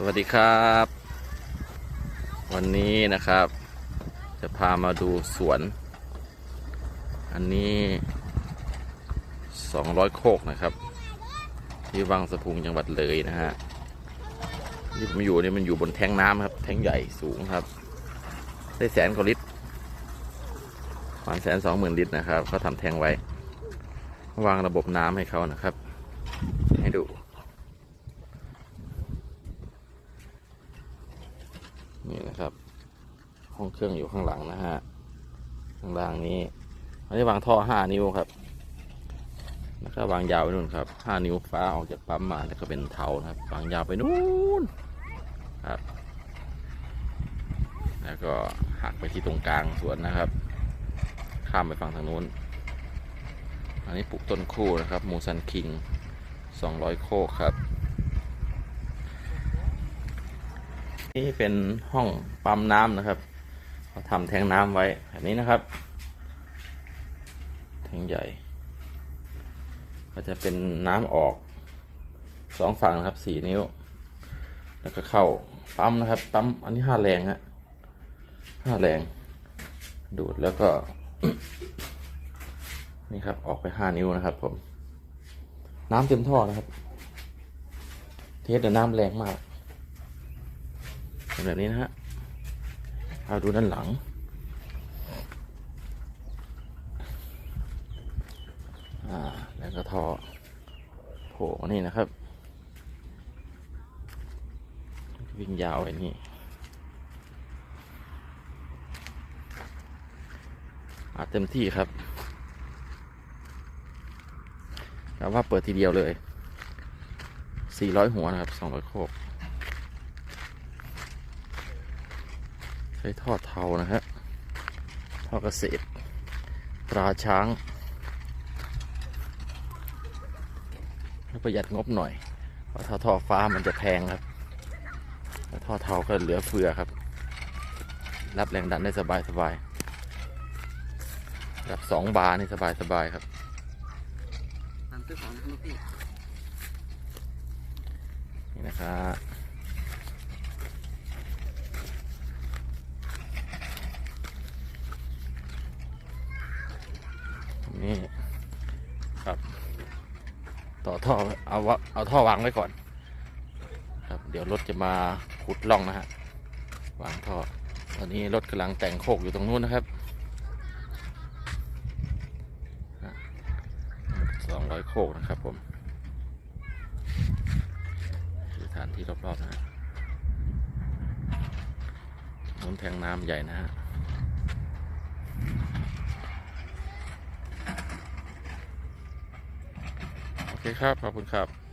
สวัสดีครับ วันนี้นะครับ จะพามาดูสวน อันนี้ 200 โคกนะครับ ที่วังสะพุงจังหวัดเลยนะฮะที่ผมอยู่เนี่ยมันอยู่บนแทงน้ำครับ แทงใหญ่สูงครับ ได้แสนกว่าลิตรประมาณแสนสองหมื่นลิตรนะครับเขาทำแทงไว้ วางระบบน้ำให้เขานะครับ ให้ดู นี่นะครับ ห้องเครื่องอยู่ข้างหลังนะฮะข้างล่างนี้ อันนี้วางท่อห้านิ้วครับ แล้วก็วางยาวไปนู่นครับห้านิ้วฟ้าออกจากปั๊มมาแล้วก็เป็นเทานะครับ วางยาวไปนู่นครับ แล้วก็หักไปที่ตรงกลางสวนนะครับ ข้ามไปฝั่งทางนู้น อันนี้ปลูกต้นคู่นะครับ มูซันคิงสองร้อยโคกครับ นี่เป็นห้องปั๊มน้ำนะครับเขาทำแทงน้ำไว้แบบนี้นะครับ แทงใหญ่ ก็จะเป็นน้ำออกสองฝั่งนะครับสี่นิ้ว แล้วก็เข้าปั๊มนะครับปั๊มอันนี้ห้าแรงฮะห้าแรง ดูดแล้วก็ นี่ครับออกไปห้านิ้วนะครับผม น้ำเต็มท่อนะครับ เทสแต่น้ำแรงมาก เป็นแบบนี้นะฮะเอาดูด้านหลัง อ่า แล้วก็ทอโผล่นี่นะครับ วิ่งยาวไปนี่อาเต็มที่ครับแต่ว่าเปิดทีเดียวเลย 400 หัวนะครับ 200 โคก ช้ท่อเทานะฮะท่อเกษตร ตราช้างแล้วประหยัดงบหน่อย เพราะถ้าท่อฟ้ามันจะแพงครับแต่ท่อเทาก็เหลือเฟือครับ รับแรงดันได้สบายสบายรับสองบาร์นี่สบายสบายครับนี่นะครับ นี่ครับ ต่อท่อเอาวเอาท่อวางไว้ก่อน ครับ เดี๋ยวรถจะมาขุดล่องนะฮะวางท่อตอนนี้รถกำลังแต่งโคกอยู่ตรงนู้นนะครับสองร้อยโคกนะครับผมคือฐานที่รอบๆนะฮะน้ำแทงน้ำใหญ่นะฮะ โอเค ครับ ขอบคุณครับ